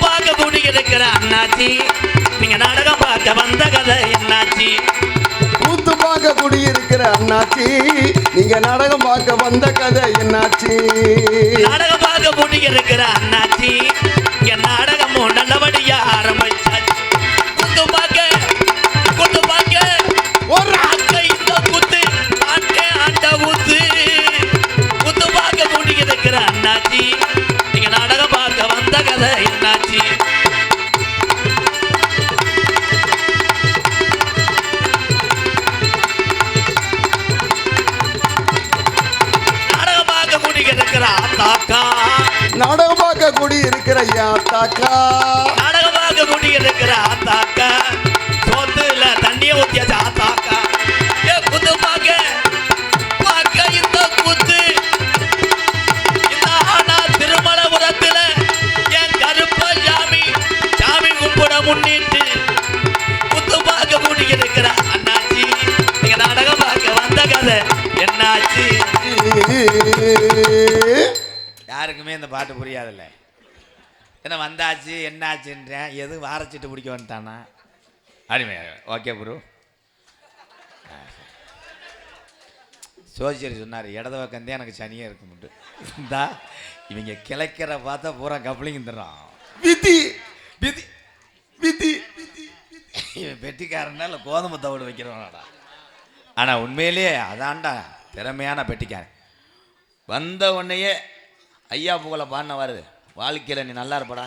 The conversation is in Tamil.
பார்க்க கூடி இருக்கிற அண்ணாச்சி. நீங்க நாடகம் பார்க்க வந்த கதை என்னாச்சி? பார்க்க குடியிருக்கிற அண்ணாச்சி. நீங்க நாடகம் பார்க்க வந்த கதை என்னாச்சு? நாடகம் பார்க்க கூடி இருக்கிற அண்ணாச்சி என் நாடகமும் நல்லபடியா ஆரம்பிச்சாச்சு. கூத்து பார்க்க கூத்து பார்க்க ஒரு ஆக்க இந்த குத்து ஆட்டே ஆட்ட ஊத்து. குத்து பார்க்க கூடி இருக்கிற அண்ணாச்சி. நீங்க நாடகம் பார்க்க வந்த கதை என்னாச்சி? இருக்கிற ஆத்தாக்கா நாடகம் பார்க்க குடியிருக்கிற ஐயா தாக்கா. நாடகம் பார்க்க கூடி இருக்கிற ஆத்தாக்கா சோத்துல தண்ணிய ஊத்தியாச்சு ஆத்தாக்கா ஏ குத்து பார்க்க பார்க்க இந்த குத்து. இந்த ஆனா திருமலபுரத்துல என் கருப்ப சாமி சாமி கும்பிட முன்னிட்டு குத்து பார்க்க கூடி இருக்கிற அண்ணாச்சி. நீங்க நாடகம் பார்க்க வந்த கதை என்னாச்சு? யாருக்குமே இந்த பாட்டு புரியாதுல்ல. என்ன வந்தாச்சு என்னாச்சுன்றேன். எது வாரச்சிட்டு பிடிக்க வந்துட்டானா அருமையாக ஓகே ப்ரோ சோசியர் சொன்னார் இடத பக்கந்தே எனக்கு சனியாக இருக்கும்ட்டு இந்தா இவங்க கிளைக்கிற பார்த்தா பூரா கப்ளிங் தர்றான். விதி. பிதி விதி. இவன் பெட்டிக்காரனால கோதுமை தவிடு வைக்கிறவனாடா. ஆனால் உண்மையிலேயே அதான்டா திறமையான பெட்டிக்காரன். வந்த உடனேயே ஐயா புகழை பாடின வருது வாழ்க்கையில் நீ நல்லா இருப்படா.